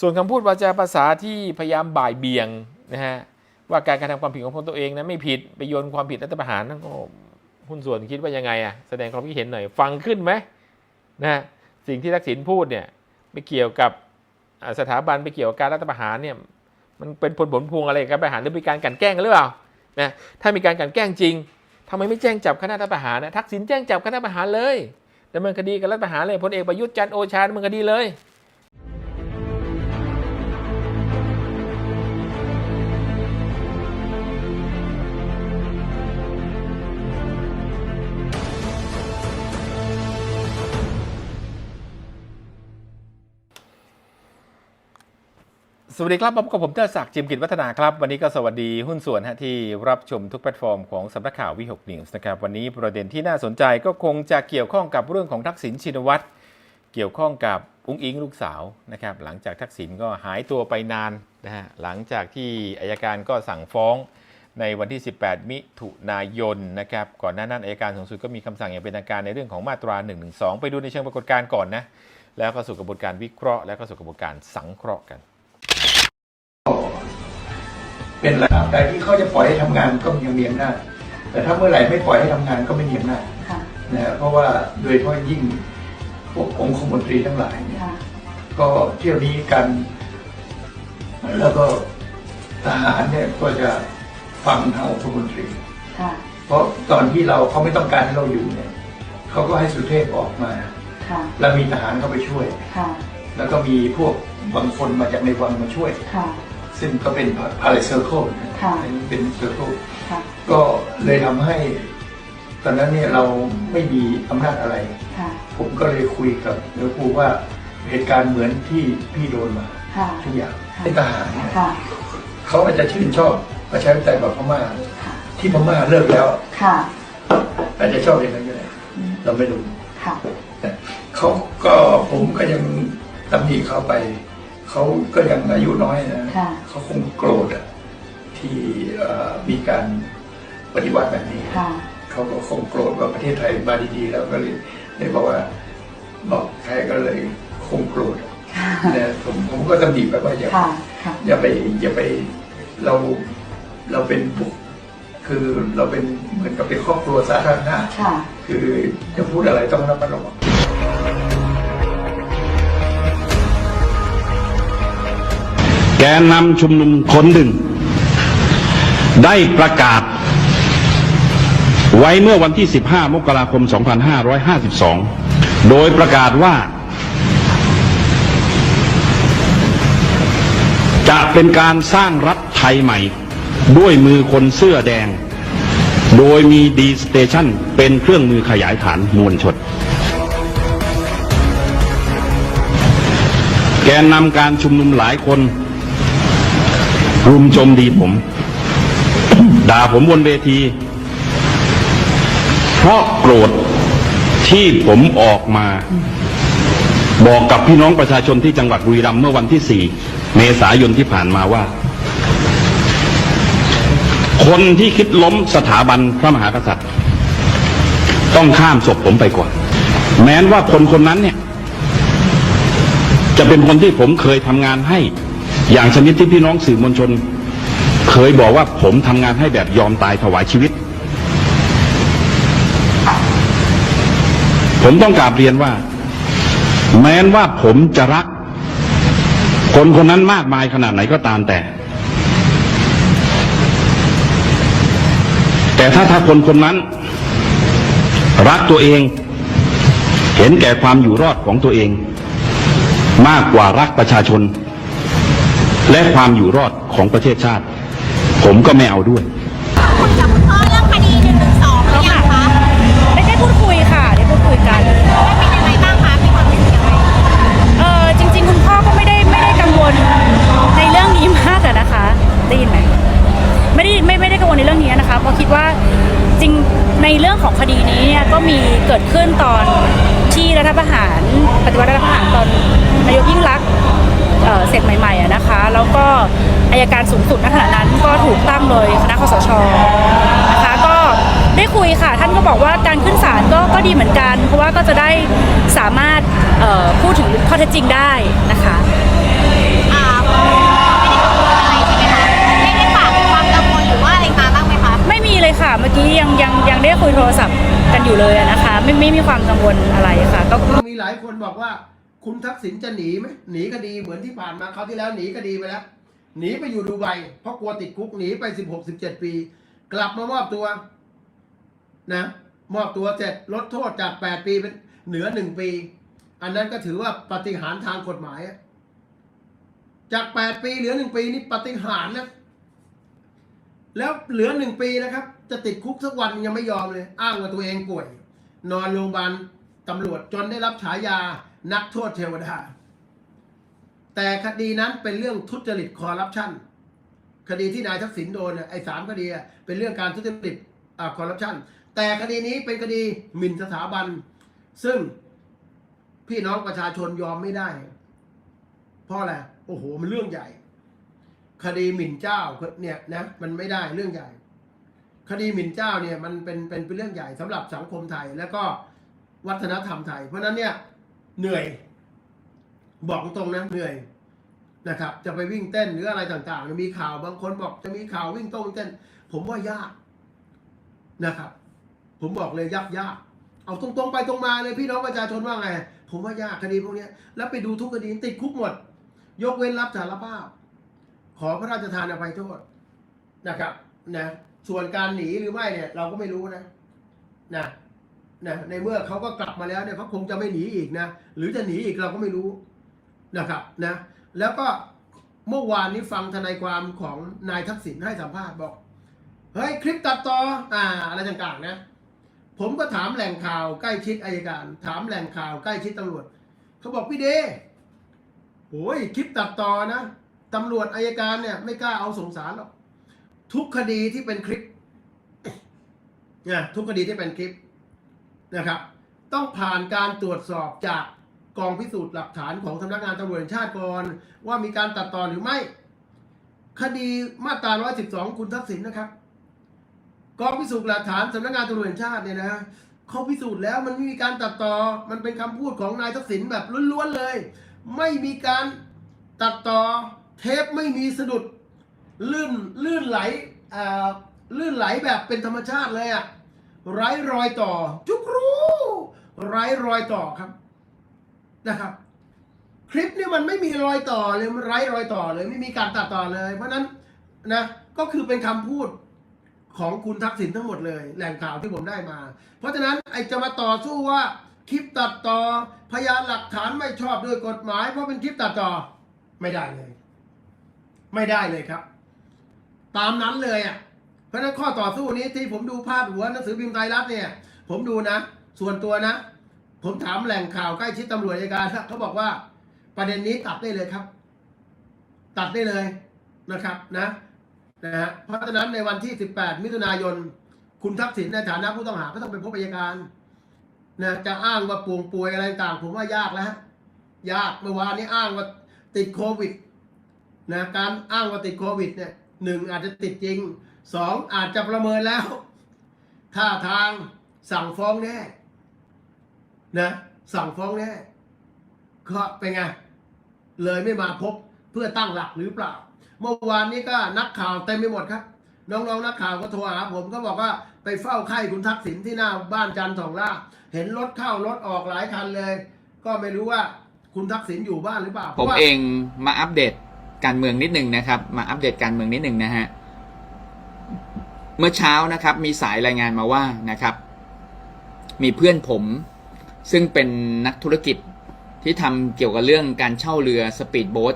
ส่วนคำพูดวาจาภาษาที่พยายามบ่ายเบี่ยงนะฮะว่าการกระทำความผิดของพลตัวเองนั้นไม่ผิดไปโยนความผิดรัฐประหารนั่นก็หุ้นส่วนคิดว่ายังไงอะแสดงความคิดเห็นหน่อยฟังขึ้นไหมนะสิ่งที่ทักษิณพูดเนี่ยไม่เกี่ยวกับสถาบันไม่เกี่ยวกับการรัฐประหารเนี่ยมันเป็นผลผลพวงอะไรกับการประหารหรือมีการกันแกล้งกันหรือเปล่านะถ้ามีการกันแกล้งจริงทำไมไม่แจ้งจับคณะรัฐประหารนะทักษิณแจ้งจับคณะประหารเลยดำเนินคดีกับรัฐประหารเลยพลเอกประยุทธ์จันโอชาดำเนินคดีเลย สวัสดีครับพบกับผมเทิดศักดิ์จิมกิจวัฒนาครับ วันนี้ก็สวัสดีหุ้นส่วนฮะที่รับชมทุกแพลตฟอร์มของสำนักข่าววิหกนิวส์นะครับ วันนี้ประเด็นที่น่าสนใจก็คงจะเกี่ยวข้องกับเรื่องของทักษิณชินวัตรเกี่ยวข้องกับอุ้งอิงลูกสาวนะครับ หลังจากทักษิณก็หายตัวไปนานนะฮะหลังจากที่อายการก็สั่งฟ้องในวันที่ 18 มิถุนายนนะครับก่อนหน้านั้นอายการสูงสุดก็มีคำสั่งอย่างเป็นทางการในเรื่องของมาตรา 112 ไปดูในเชิงปรากฏการณ์ก่อนนะแล้วก็สู่กระบวนการวิเคราะห์ แล้วก็สู่กระบวนการสังเคราะห์กัน เป็นระดับใดที่เขาจะปล่อยให้ทำงานก็ยังมีอำนาจแต่ถ้าเมื่อไหร่ไม่ปล่อยให้ทำงานก็ไม่มีอำนาจค่ะนะฮะเพราะว่าโดยเฉพาะยิ่งพวกองคมนตรีทั้งหลายเนี่ย ค่ะ ก็เที่ยวนี้กัน แล้วก็ทหารเนี่ยก็จะฟังทางองคมนตรี ค่ะ เพราะตอนที่เราเขาไม่ต้องการให้เราอยู่เนี่ยเขาก็ให้สุเทพออกมา ค่ะ แล้วมีทหารเข้าไปช่วย ค่ะ แล้วก็มีพวกบางคนมาจากในวังมาช่วย ค่ะ ซึ่งก็เป็นพาเลเซอร์เคิลค่ะเป็นเซอร์เคิลค่ะก็เลยทำให้ ตอนนั้นเนี่ยเราไม่มีอำนาจอะไรค่ะผมก็เลยคุยกับเนื้อครูว่าเหตุการณ์เหมือนที่พี่โดนมาค่ะทุกอย่างค่ะเป็นทหารเนี่ยค่ะเขาอาจจะชื่นชอบประชาธิปไตยแบบพม่าค่ะที่พม่าเลิกแล้วค่ะอาจจะชอบอย่างนั้นก็ได้อืมเราไม่รู้ค่ะแต่เขาก็ผมก็ยังตำหนิเขาไป เขาก็ยังอายุน้อยนะค่ะ เขาคงโกรธอะที่เอ่อมีการปฏิวัติแบบนี้ ค่ะ เขาก็คงโกรธว่าประเทศไทยมาดีๆแล้วก็เลยเลยบอกว่าบอกใครก็เลยคงโกรธค่ะแต่ผมผมก็ตำหนิไปว่าอย่า ค่ะ ค่ะ อย่าไปอย่าไปเราเราเป็นบุคคือเราเป็นเหมือนกับเป็นครอบครัวสาธารณะค่ะ คือจะพูดอะไรต้องระมัดระวัง แกนนำชุมนุมคนหนึ่ง ได้ประกาศ ไว้เมื่อวันที่ 15 มกราคม 2552 โดยประกาศว่า จะเป็นการสร้างรัฐไทยใหม่ ด้วยมือคนเสื้อแดง โดยมีดีสเตชันเป็นเครื่องมือขยายฐานมวลชนแกนนำการชุมนุมหลายคน รุมโจมดีผม ด่าผมบนเวที เพราะโกรธที่ผมออกมา บอกกับพี่น้องประชาชนที่จังหวัดบุรีรัมย์เมื่อวันที่ 4 เมษายนที่ผ่านมาว่า คนที่คิดล้มสถาบันพระมหากษัตริย์ ต้องข้ามศพผมไปก่อน แม้นว่าคนคนนั้นเนี่ย จะเป็นคนที่ผมเคยทำงานให้ อย่างชนิดที่พี่น้องสื่อมวลชน เคยบอกว่าผมทำงานให้แบบยอมตายถวายชีวิต ผมต้องกราบเรียนว่า แม้นว่าผมจะรัก คนคนนั้นมากมายขนาดไหนก็ตามแต่ แต่ถ้าถ้าคนคนนั้น รักตัวเอง เห็นแก่ความอยู่รอดของตัวเอง มากกว่ารักประชาชน และความอยู่รอดของประเทศชาติ ผมก็ไม่เอาด้วยคุยกับคุณพ่อเรื่องคดีหนึ่งหนึ่งสองหรือยังคะได้ได้พูดคุยค่ะได้พูดคุยกันแล้วเป็นยังไงบ้างคะมีความเห็นยังไงเออจริง ๆ คุณพ่อก็ไม่ได้ไม่ได้กังวลในเรื่องนี้มากอะนะคะได้ยินไหมไม่ได้ไม่ไม่ได้กังวลในเรื่องนี้นะคะเพราะคิดว่าจริงในเรื่องของคดีนี้เนี่ยก็มีเกิดขึ้นตอนที่รัฐประหารปฏิวัติรัฐประหารตอนนายกยิ่งรักษณ์ เสร็จใหม่ๆอะนะคะ แล้วก็อายการสูงสุดณขณะนั้นก็ถูกตั้งโดยคณะคสชนะคะก็ได้คุยค่ะท่านก็บอกว่าการขึ้นศาลก็ก็ดีเหมือนกัน เพราะว่าก็จะได้สามารถพูดถึงข้อเท็จจริงได้นะคะเลยค่ะเมื่อกี้ยังยังยังได้คุยโทรศัพท์กันอยู่เลยนะคะ ไม่ไม่มีความกังวลอะไรค่ะก็มีหลายคนบอกว่า คุณทักษิณจะหนีไหมหนีคดีเหมือนที่ผ่านมาเขาวที่แล้วหนีคดีไปแล้ว หนีไปอยู่ดูไบเพราะกลัวติดคุกหนีไปสิบหกสิบเจ็ดปี กลับมามอบตัว นะ มอบตัวเสร็จลดโทษจากแปดปีเป็นเหนือหนึ่งปี อันนั้นก็ถือว่าปฏิหารทางกฎหมาย จากแปดปีเหลือหนึ่งปีนี่ปฏิหารนะแล้วเหลือหนึ่งปีนะครับ จะติดคุกสักวันยังไม่ยอมเลย อ้างว่าตัวเองป่วย นอนโรงพยาบาลตำรวจจนได้รับฉายา นักโทษเทวดา แต่คดีนั้นเป็นเรื่องทุจริตคอร์รัปชันคดีที่นายทักษิณโดนเนี่ยไอ้สามคดีเป็นเรื่องการทุจริตคอร์รัปชันแต่คดีนี้เป็นคดีหมิ่นสถาบัน ซึ่งพี่น้องประชาชนยอมไม่ได้ เพราะอะไรโอ้โห มันเรื่องใหญ่ คดีหมิ่นเจ้าเนี่ยนะมันไม่ได้เรื่องใหญ่ คดีหมิ่นเจ้าเนี่ยมันเป็นเป็นเป็นเรื่องใหญ่สำหรับสังคมไทย แล้วก็วัฒนธรรมไทย เพราะฉะนั้นเนี่ย เหนื่อย บอกตรงนะเหนื่อยนะครับ จะไปวิ่งเต้นหรืออะไรต่างๆ มีข่าวบางคนบอกจะมีข่าววิ่งต้งเต้น ผมว่ายากนะครับ ผมบอกเลยยากยากเอาตรงๆไปตรงมาเลยพี่น้องประชาชนว่าไง ผมว่ายากคดีพวกนี้แล้วไปดูทุกคดีติดคุกหมด ยกเว้นรับสารภาพ ขอพระราชทานอภัยโทษนะครับนะส่วนการหนีหรือไม่เนี่ย เราก็ไม่รู้นะนะ นะในเมื่อเขาก็กลับมาแล้วเนี่ยเขาคงจะไม่หนีอีกนะหรือจะหนีอีกเราก็ไม่รู้นะครับนะแล้วก็เมื่อวานนี้ฟังทนายความของนายทักษิณให้สัมภาษณ์บอกเฮ้ยคลิปตัดต่ออ่าอะไรต่างๆนะผมก็ถามแหล่งข่าวใกล้ชิดอายการ ถามแหล่งข่าวใกล้ชิดตำรวจเขาบอกพี่เดโอ้ยคลิปตัดต่อนะตำรวจอายการเนี่ยไม่กล้าเอาสงสารหรอกทุกคดีที่เป็นคลิปเนี่ยทุกคดีที่เป็นคลิป นะครับ ต้องผ่านการตรวจสอบจากกองพิสูจน์หลักฐานของสำนักงานตำรวจแห่งชาติก่อนว่ามีการตัดต่อหรือไม่ คดีมาตรา 112 คุณทักษิณนะครับ กองพิสูจน์หลักฐานสำนักงานตำรวจแห่งชาติเนี่ยนะเขาพิสูจน์แล้วมันไม่มีการตัดต่อมันเป็นคำพูดของนายทักษิณแบบล้วนๆเลย ไม่มีการตัดต่อเทปไม่มีสะดุดลื่นลื่นไหลอ่าลื่นไหลแบบเป็นธรรมชาติเลยอะ ไร้รอยต่อ จุกรู้ ไร้รอยต่อครับนะครับ คลิปนี่มันไม่มีรอยต่อเลยมันไร้รอยต่อเลยไม่มีการตัดต่อเลย เพราะนั้นนะก็คือเป็นคำพูดของคุณทักษิณทั้งหมดเลยแหล่งข่าวที่ผมได้มา เพราะฉะนั้นไอจะมาต่อสู้ว่าคลิปตัดต่อ พยานหลักฐานไม่ชอบด้วยกฎหมาย เพราะเป็นคลิปตัดต่อไม่ได้เลย ไม่ได้เลยครับ ตามนั้นเลยอะ เพราะฉะนั้นข้อต่อสู้นี้ที่ผมดูพาดหัวหนังสือพิมพ์ไทยรัฐเนี่ย ผมดูนะ ส่วนตัวนะ ผมถามแหล่งข่าวใกล้ชิดตำรวจอัยการเขาบอกว่า ประเด็นนี้ตัดได้เลยครับ ตัดได้เลยนะครับนะนะฮะเพราะฉะนั้นในวันที่ 18 มิถุนายน คุณทักษิณในฐานะผู้ต้องหาก็ต้องไปพบอัยการนะจะอ้างว่าป่วงป่วยอะไรต่างผมว่ายากแล้วฮะยากเมื่อวานนี้อ้างว่าติดโควิดนะการอ้างว่าติดโควิดเนี่ยหนึ่งอาจจะติดจริง สองอาจจะประเมินแล้วท่าทางสั่งฟ้องแน่นะสั่งฟ้องแน่ก็เป็นไง เลยไม่มาพบเพื่อตั้งหลักหรือเปล่า เมื่อวานนี้ก็นักข่าวเต็มไปหมดครับ น้องๆนักข่าวก็โทรหาผมก็บอกว่าไปเฝ้าไข้คุณทักษิณที่หน้าบ้านจันทร์สองล่า เห็นรถเข้ารถออกหลายคันเลย ก็ไม่รู้ว่าคุณทักษิณอยู่บ้านหรือเปล่า ผมเองมาอัปเดตการเมืองนิดหนึ่งนะครับ มาอัปเดตการเมืองนิดหนึ่งนะฮะ เมื่อเช้านะครับมีสายรายงานมาว่านะครับ มีเพื่อนผม ซึ่งเป็นนักธุรกิจที่ทำเกี่ยวกับเรื่องการเช่าเรือสปีดโบ๊ท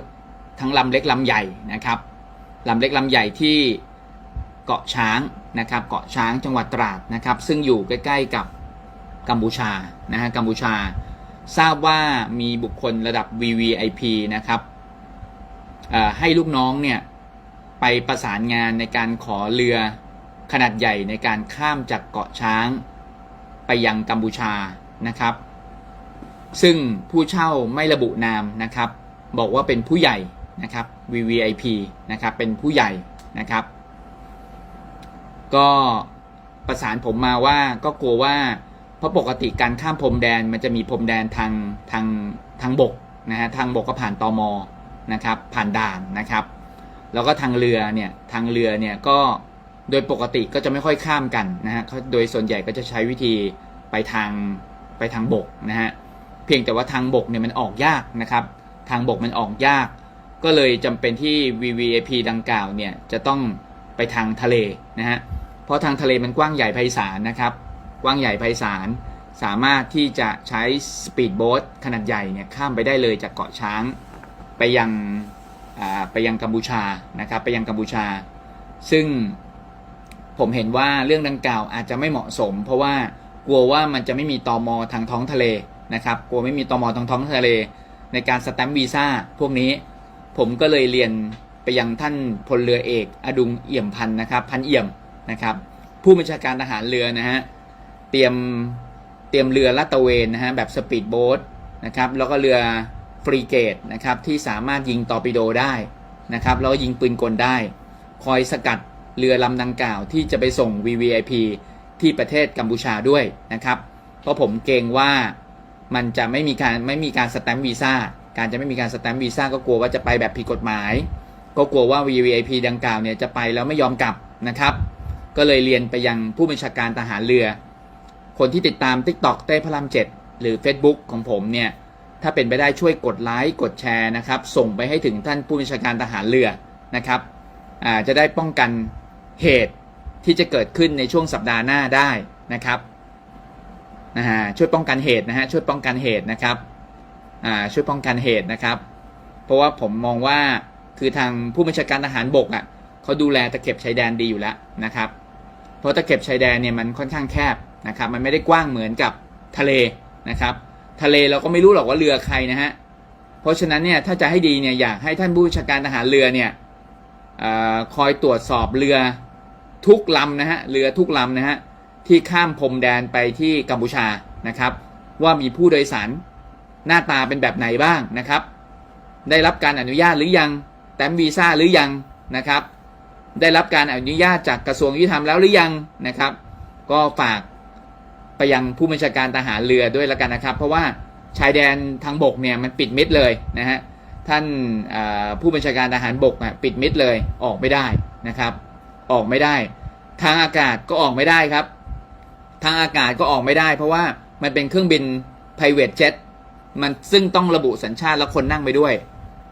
ทั้งลำเล็กลำใหญ่นะครับลำเล็กลำใหญ่ที่เกาะช้างนะครับ เกาะช้างจังหวัดตราดนะครับ ซึ่งอยู่ใกล้ ๆกับกัมพูชานะฮะกัมพูชา ทราบว่ามีบุคคลระดับ VVIP นะครับให้ลูกน้องเนี่ยไปประสานงานในการขอเรือ ขนาดใหญ่ในการข้ามจากเกาะช้างไปยังกัมพูชานะครับ ซึ่งผู้เช่าไม่ระบุนามนะครับ บอกว่าเป็นผู้ใหญ่นะครับ VVIP นะครับเป็นผู้ใหญ่นะครับ ก็ประสานผมมาว่าก็กลัวว่าเพราะปกติการข้ามพรมแดนมันจะมีพรมแดนทางทางทางบกนะฮะทางบกก็ผ่านตมนะครับ ผ่านด่านนะครับ แล้วก็ทางเรือเนี่ยทางเรือเนี่ยก็ โดยปกติก็จะไม่ค่อยข้ามกันนะฮะโดยส่วนใหญ่ก็จะใช้วิธีไปทางไปทางบกนะฮะ เพียงแต่ว่าทางบกเนี่ยมันออกยากนะครับ ทางบกมันออกยาก ก็เลยจำเป็นที่ VVIP ดังกล่าวเนี่ยจะต้องไปทางทะเลนะฮะ เพราะทางทะเลมันกว้างใหญ่ไพศาลนะครับ กว้างใหญ่ไพศาล สามารถที่จะใช้สปีดโบ๊ทขนาดใหญ่เนี่ยข้ามไปได้เลยจากเกาะช้างไปยังอ่าไปยังกัมพูชานะครับ ไปยังกัมพูชา ซึ่ง ผมเห็นว่าเรื่องดังกล่าวอาจจะไม่เหมาะสม เพราะว่ากลัวว่ามันจะไม่มีตอมอทางท้องทะเลนะครับกลัวไม่มีตอมอทางท้องทะเล ในการสแตมป์วีซ่าพวกนี้ ผมก็เลยเรียนไปยังท่านพลเรือเอก อดุงเอี่ยมพันธ์นะครับ พันเอี่ยมนะครับ ผู้บัญชาการทหารเรือนะฮะเตรียมเตรียมเรือลาดตระเวนนะฮะแบบสปีดโบ๊ทนะครับแล้วก็เรือฟรีเกตนะครับที่สามารถยิงตอร์ปิโดได้นะครับแล้วยิงปืนกลได้ คอยสกัด เรือลำดังกล่าวที่จะไปส่ง VVIP ที่ประเทศกัมพูชาด้วยนะครับ เพราะผมเกรงว่ามันจะไม่มีการไม่มีการสแตมป์วีซ่าการจะไม่มีการสแตมป์วีซ่าก็กลัวว่าจะไปแบบผิดกฎหมาย ก็กลัวว่า VVIP ดังกล่าวเนี่ยจะไปแล้วไม่ยอมกลับนะครับ ก็เลยเรียนไปยังผู้บัญชาการทหารเรือ คนที่ติดตาม TikTok เต้พระรามเจ็ดหรือ Facebook ของผมเนี่ยถ้าเป็นไปได้ช่วยกดไลค์กดแชร์นะครับ ส่งไปให้ถึงท่านผู้บัญชาการทหารเรือนะครับอ่าจะได้ป้องกัน เหตุที่จะเกิดขึ้นในช่วงสัปดาห์หน้าได้นะครับนะฮะช่วยป้องกันเหตุนะฮะช่วยป้องกันเหตุนะครับอ่าช่วยป้องกันเหตุนะครับ เพราะว่าผมมองว่าคือทางผู้บัญชาการทหารบกอะเขาดูแลตะเข็บชายแดนดีอยู่แล้วนะครับ เพราะตะเข็บชายแดนเนี่ยมันค่อนข้างแคบนะครับ มันไม่ได้กว้างเหมือนกับทะเลนะครับ ทะเลเราก็ไม่รู้หรอกว่าเรือใครนะฮะเพราะฉะนั้นเนี่ยถ้าจะให้ดีเนี่ยอยากให้ท่านผู้บัญชาการทหารเรือเนี่ยออคอยตรวจสอบเรือ ทุกลำนะฮะเรือทุกลำนะฮะที่ข้ามพรมแดนไปที่กัมพูชานะครับ ว่ามีผู้โดยสารหน้าตาเป็นแบบไหนบ้างนะครับ ได้รับการอนุญาตหรือยังแต้มวีซ่าหรือยังนะครับ ได้รับการอนุญาตจากกระทรวงยุติธรรมแล้วหรือยังนะครับ ก็ฝากไปยังผู้บัญชาการทหารเรือด้วยล้วกันนะครับ เพราะว่าชายแดนทางบกเนี่ยมันปิดมิดเลยนะฮะท่านผู้บัญชาการทหารบกอะปิดมิดเลยออกไม่ได้นะครับ ออกไม่ได้ ทางอากาศก็ออกไม่ได้ครับ ทางอากาศก็ออกไม่ได้ เพราะว่ามันเป็นเครื่องบิน private jet มันซึ่งต้องระบุสัญชาติและคนนั่งไปด้วย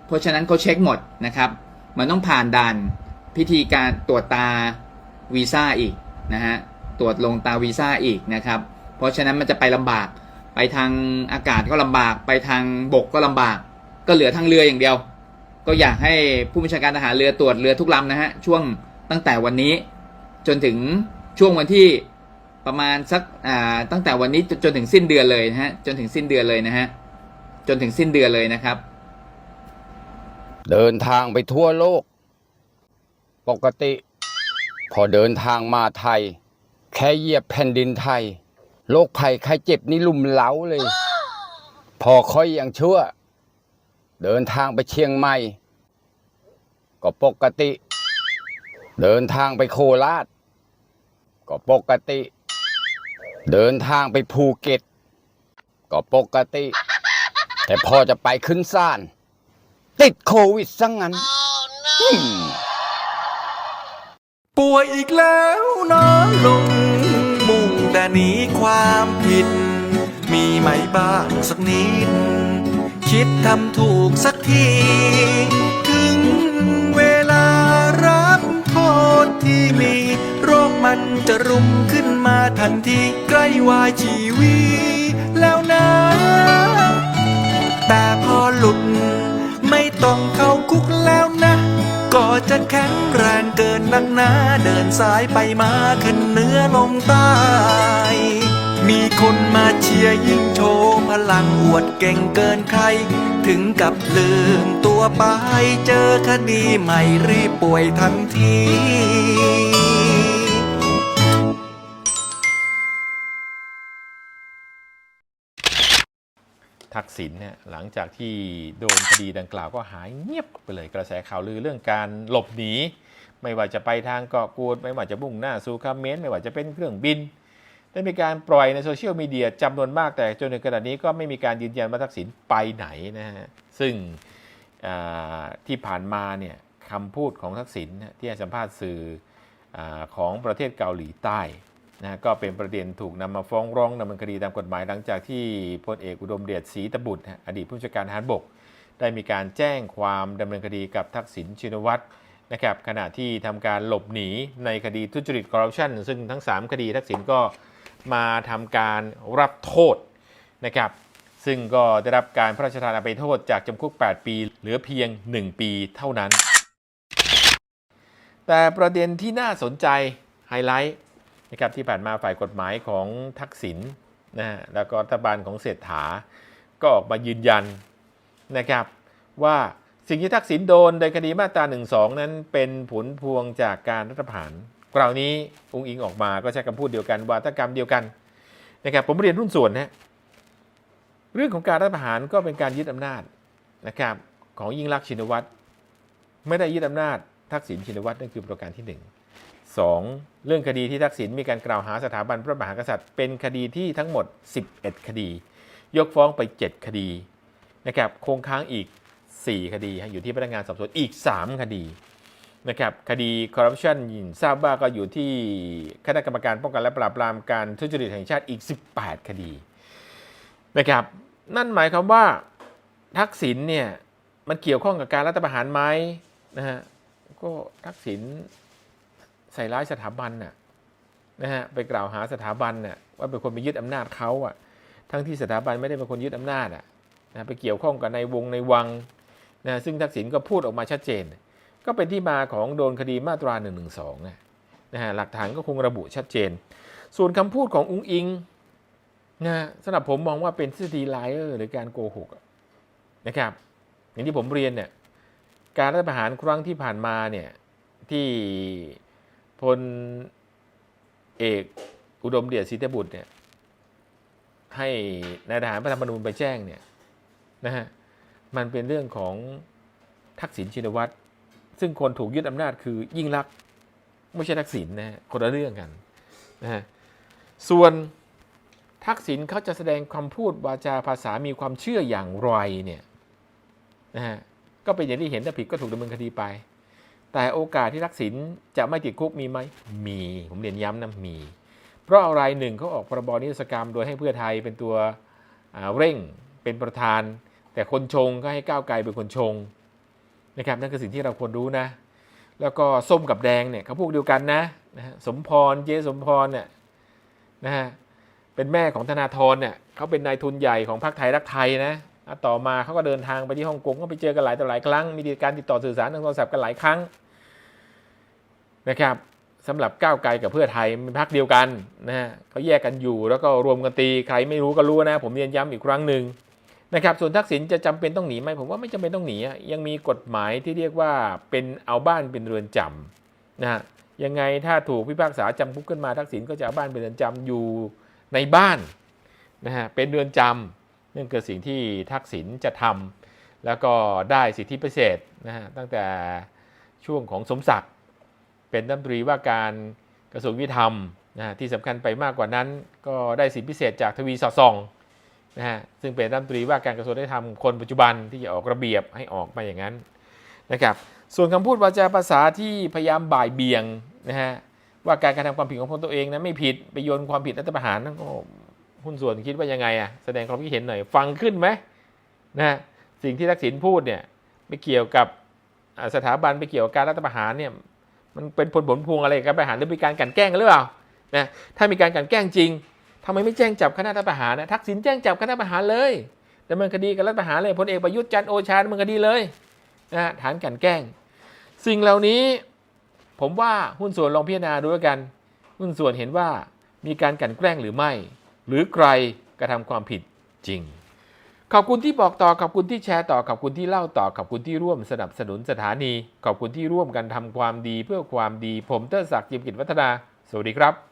เพราะฉะนั้นเขาเช็คหมดนะครับ มันต้องผ่านด่านพิธีการตรวจตาวีซ่าอีกนะฮะ ตรวจลงตาวีซ่าอีกนะครับ เพราะฉะนั้นมันจะไปลำบาก ไปทางอากาศก็ลำบาก ไปทางบกก็ลำบาก ก็เหลือทางเรืออย่างเดียว ก็อยากให้ผู้บัญชาการทหารเรือตรวจเรือทุกลำนะฮะ ช่วง ตั้งแต่วันนี้จนถึงช่วงวันที่ประมาณสักอ่าตั้งแต่วันนี้จนจนถึงสิ้นเดือนเลยนะฮะจนถึงสิ้นเดือนเลยนะฮะจนถึงสิ้นเดือนเลยนะครับ เดินทางไปทั่วโลก ปกติ พอเดินทางมาไทย แค่เหยียบแผ่นดินไทยโรคภัยไข้เจ็บนี่ลุมเล้าเลย พอค่อยยังชั่ว เดินทางไปเชียงใหม่ ก็ปกติ เดินทางไปโคราช ก็ปกติ เดินทางไปภูเก็ต ก็ปกติ แต่พอจะไปขึ้นศาลติดโควิดซะงงั้น ป่วยอีกแล้วน้องลุง มุ่งแต่หนีความผิด มีไหมบ้างสักนิด คิดทำถูกสักที ษที่มี โรคมันจะรุมขึ้นมาทันทีใกล้วายชีวีแล้วนะ แต่พอหลุด ไม่ต้องเข้าคุกแล้วนะ ก็จะแข็งแรงเกินนักหนาเดินสายไปมาขึ้นเหนื้อลงใต้ มีคนมาเชียร์ยิ่งโชว์พลังอวดเก่งเกินใคร ถึงกับลืมตัวไปเจอคดีใหม่รีบป่วยทันทีทักษิณเนี่ยหลังจากที่โดนคดีดังกล่าวก็หายเงียบไปเลยกระแสข่าวลือเรื่องการหลบหนี ไม่ว่าจะไปทางเกาะกูด ไม่ว่าจะมุ่งหน้าสู่คาเมนไม่ว่าจะเป็นเครื่องบิน ได้มีการปล่อยในโซเชียลมีเดียจำนวนมากแต่จนถึงขณะนี้ก็ไม่มีการยืนยันว่าทักษิณไปไหนนะฮะซึ่งที่ผ่านมาเนี่ยคำพูดของทักษิณที่ให้สัมภาษณ์สื่ออของประเทศเกาหลีใต้นะก็เป็นประเด็นถูกนำมาฟ้องร้องดำเนินคดีตามกฎหมายหลังจากที่พลเอกอุดมเดชศรีตบุตร อดีตผู้จัดการทหารบก ได้มีการแจ้งความดำเนินคดีกับทักษิณชินวัตรนะครับขณะที่ทำการหลบหนีในคดีทุจริตคอร์รัปชันซึ่งทั้ง 3 คดีทักษิณก็ มาทำการรับโทษนะครับซึ่งก็ได้รับการพระราชทานอภัยโทษจากจำคุก 8 ปี เหลือเพียง 1 ปีเท่านั้น แต่ประเด็นที่น่าสนใจไฮไลท์นะครับที่ผ่านมาฝ่ายกฎหมายของทักษิณนะฮะแล้วก็รัฐบาลของเศรษฐา ก็ออกมายืนยันนะครับว่าสิ่งที่ทักษิณโดนในคดีมาตรา1นึนั้นเป็นผลพวงจากการรัฐประหาร คราวนี้องค์อิงออกมาก็ใช้คำพูดเดียวกันวาทกรรมเดียวกันนะครับผมเรียนรุ่นส่วนนะเรื่องของการรัฐประหารก็เป็นการยึดอำนาจนะครับของยิ่งรักชินวัตรไม่ได้ยึดอำนาจทักษิณชินวัตรนั่นคือประการที่หนึ่งสองเรื่องคดีที่ทักษิณมีการกล่าวหาสถาบันพระมหากษัตริย์ เป็นคดีที่ทั้งหมด 11 คดี ยกฟ้องไป 7 คดีนะครับคงค้างอีก 4 คดี อยู่ที่พนักงานสอบสวนอีก 3 คดี นะครับคดีคอร์รัปชันทราบว่าก็อยู่ที่คณะกรรมการป้องกันและปราบปรามการทุจริตแห่งชาติอีก 18 คดีนะครับนั่นหมายความว่าทักษิณเนี่ยมันเกี่ยวข้องกับการรัฐประหารไหมนะฮะก็ทักษิณใส่ร้ายสถาบันน่ะนะฮะไปกล่าวหาสถาบันน่ะว่าเป็นคนไปยึดอำนาจเขาอะทั้งที่สถาบันไม่ได้เป็นคนยึดอำนาจอะนะไปเกี่ยวข้องกับในวงในวังนะซึ่งทักษิณก็พูดออกมาชัดเจน ก็เป็นที่มาของโดนคดีมาตรา1นึนะนะฮะหลักฐานก็คงระบุชัดเจน ส่วนคำพูดของอุ้งอิงนะสำหรับผมมองว่าเป็นทฤษฎีไลเออร์หรือการโกหกนะครับ อย่างที่ผมเรียนเนี่ยการรัฐประหารครั้งที่ผ่านมาเนี่ยที่พลเอกอุดมเดชศรีตบุตรเนี่ยให้นายทหารพระธรรมนูญไปแจ้งเนี่ยนะฮะมันเป็นเรื่องของทักษิณชินวัตร ซึ่งคนถูกยึดอำนาจคือยิ่งรักไม่ใช่ทักษิณนะฮะคนละเรื่องกันนะฮะส่วนทักษิณเขาจะแสดงคำพูดวาจาภาษามีความเชื่ออย่างไรเนี่ยนะฮะก็เป็นอย่างที่เห็นถ้าผิดก็ถูกดำเนินคดีไป แต่โอกาสที่ทักษิณจะไม่ติดคุกมีไหมมี ผมเรียนย้ำนะมี เพราะอะไรหนึ่งเขาออกพรบนิรศกรรมโดยให้เพื่อไทยเป็นตัวเร่งเป็นประธาน แต่คนชงก็ให้ก้าวไกลเป็นคนชง นะครับนั่นคือสิ่งที่เราควรรู้นะ แล้วก็ส้มกับแดงเนี่ยเขาพวกเดียวกันนะนะฮะสมพรเจสมพรเนี่ยนะฮะเป็นแม่ของธนาธรเนี่ยเขาเป็นนายทุนใหญ่ของพรรคไทยรักไทยนะอะต่อมาเขาก็เดินทางไปที่ฮ่องกงก็ไปเจอกันหลายต่อหลายครั้ง มีการติดต่อสื่อสารทางโทรศัพท์กันหลายครั้งนะครับสำหรับก้าวไกลกับเพื่อไทยเป็นพรรคเดียวกันนะฮะเขาแยกกันอยู่แล้วก็รวมกันตีใครไม่รู้ก็รู้นะ ผมเรียนย้ำอีกครั้งหนึ่ง นะครับส่วนทักษิณจะจำเป็นต้องหนีไหมผมว่าไม่จำเป็นต้องหนียังมีกฎหมายที่เรียกว่าเป็นเอาบ้านเป็นเรือนจำนะฮะยังไงถ้าถูกพิพากษาจำคุกขึ้นมาทักษิณก็จะเอาบ้านเป็นเรือนจำอยู่ในบ้านนะฮะเป็นเรือนจำนั่นคือสิ่งที่ทักษิณจะทำแล้วก็ได้สิทธิพิเศษนะฮะตั้งแต่ช่วงของสมศักดิ์เป็นรัฐมนตรีว่าการกระทรวงยุติธรรมนะฮะที่สำคัญไปมากกว่านั้น ก็ได้สิทธิพิเศษจากทวีสอดส่อง นะฮะซึ่งเป็นรัฐมนตรีว่าการกระทรวงยุติธรรมคนปัจจุบันที่จะออกระเบียบให้ออกมาอย่างนั้นนะครับส่วนคำพูดวาจาภาษาที่พยายามบ่ายเบี่ยงนะฮะว่าการกระทำความผิดของคนตัวเองนะไม่ผิดไปโยนความผิดรัฐประหารนั่นก็หุ้นส่วนคิดว่ายังไงอะแสดงความคิดเห็นหน่อยฟังขึ้นไหมนะสิ่งที่ทักษิณพูดเนี่ยไม่เกี่ยวกับสถาบันไปเกี่ยวกับการรัฐประหารเนี่ยมันเป็นผลผลพวงอะไรกับการประหารหรือมีการกันแกล้งหรือเปล่านะถ้ามีการกันแกล้งจริง ทำไมไม่แจ้งจับคณะรัฐประหารนะทักษิณแจ้งจับคณะประหารเลยดำเนินคดีกับรัฐประหารเลยพลเอกประยุทธ์จันโอชาดำเนินคดีเลยนะฐานกันแกล้ง สิ่งเหล่านี้ผมว่าหุ้นส่วนลองพิจารณาดูแล้วกัน หุ้นส่วนเห็นว่ามีการกันแกล้งหรือไม่ หรือใครกระทำความผิดจริง ขอบคุณที่บอกต่อขอบคุณที่แชร์ต่อขอบคุณที่เล่าต่อขอบคุณที่ร่วมสนับสนุนสถานี ขอบคุณที่ร่วมกันทำความดีเพื่อความดี ผมเตอร์ศักดิ์จิมกิจวัฒนา สวัสดีครับ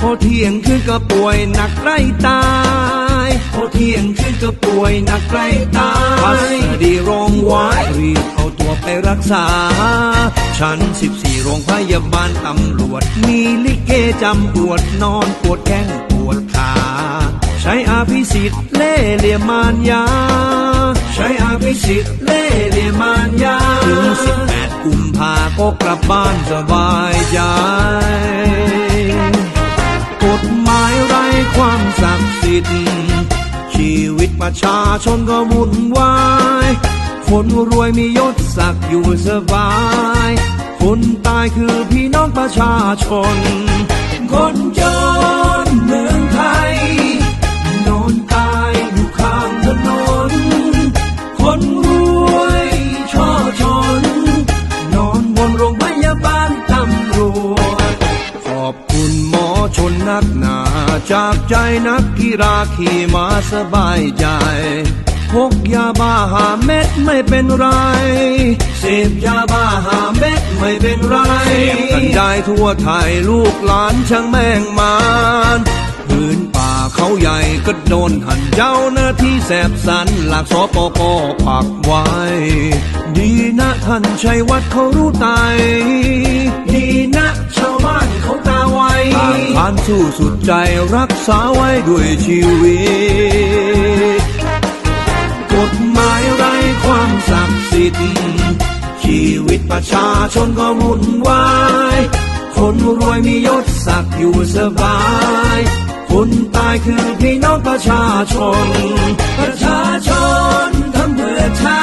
พอเที่ยงคืนก็ป่วยหนักใกล้ตายพอเที่ยงคืนก็ป่วยหนักใกล้ตายพัสดีโรงไว้รีบเอาตัวไปรักษา ชั้น14โรงพยาบาลตำรวจ มีลิเกจำปวดนอนปวดแข้งปวดขาใช้อาภิสิทธิ์เล่เหลี่ยมมารยา ใช้อาภิสิทธิ์เล่เหลี่ยมมารยาถึง18กุมภาก็กลับบ้านสบายใจ กฎหมายไรความศักดิ์สิทธิ์ชีวิตประชาชนก็วุ่นวายคนรวยมียศศักดิ์อยู่สบาย คนตายคือพี่น้องประชาชน คนจนเมืองไทย ใจนักกีฬาขี่มาสบายใจพกยาบ้าหาเม็ดไม่เป็นไร เสพยาบ้าหาเม็ดไม่เป็นไรเสพกันได้ทั่วไทยลูกหลานช่างแม่งมาน เขาใหญ่ก็โดนหันเจ้าหน้าที่แสบสันหลักสปปปักไว้ ดีนะท่านชัยวัดเขารู้ตายดีนะชาวบ้านเขาตาไวทานสู้สุดใจรักษาไว้ด้วยชีวิต กฎหมายไรความศักดิ์สิทธิ์ชีวิตประชาชนก็วุ่นวาย คนรวยมียศศักดิ์อยู่สบาย คนตายคือพี่น้องประชาชน ประชาชนทำเพื่อชา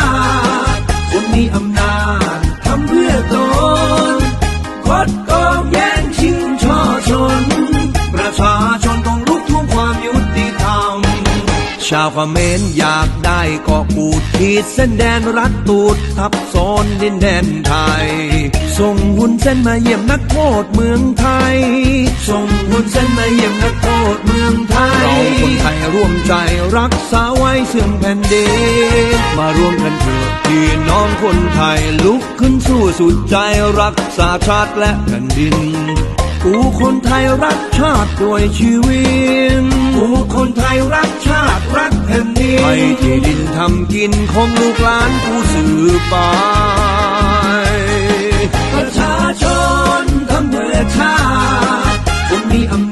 ติคนมีอำนาจทำเพื่อตนกดโกงแย่งชิงช่อชน ประชาชนต้องลุกทุ่งความยุติธรรม ชาวเขมรอยากได้เกาะกูดขีดเส้นแดนรัดตูดทับซ้อนดินแดนไทย ส่งหุ่นเส้นมาเยี่ยมนักโทษเมืองไทย ส่งหุ่นเส้นมาเยี่ยมนักโทษเมืองไทย เราคนไทยร่วมใจรักษาไว้เสื่อมแผ่นดิน มารวมกันเถิดพี่น้องคนไทยลุกขึ้นสู้สุดใจรักษาชาติและแผ่นดินกูคนไทยรักชาติด้วยชีวิตกูคนไทยรักชาติรักแผ่นดินให้ที่ดินทำกินของลูกหลานกูสืบไป အခါ only a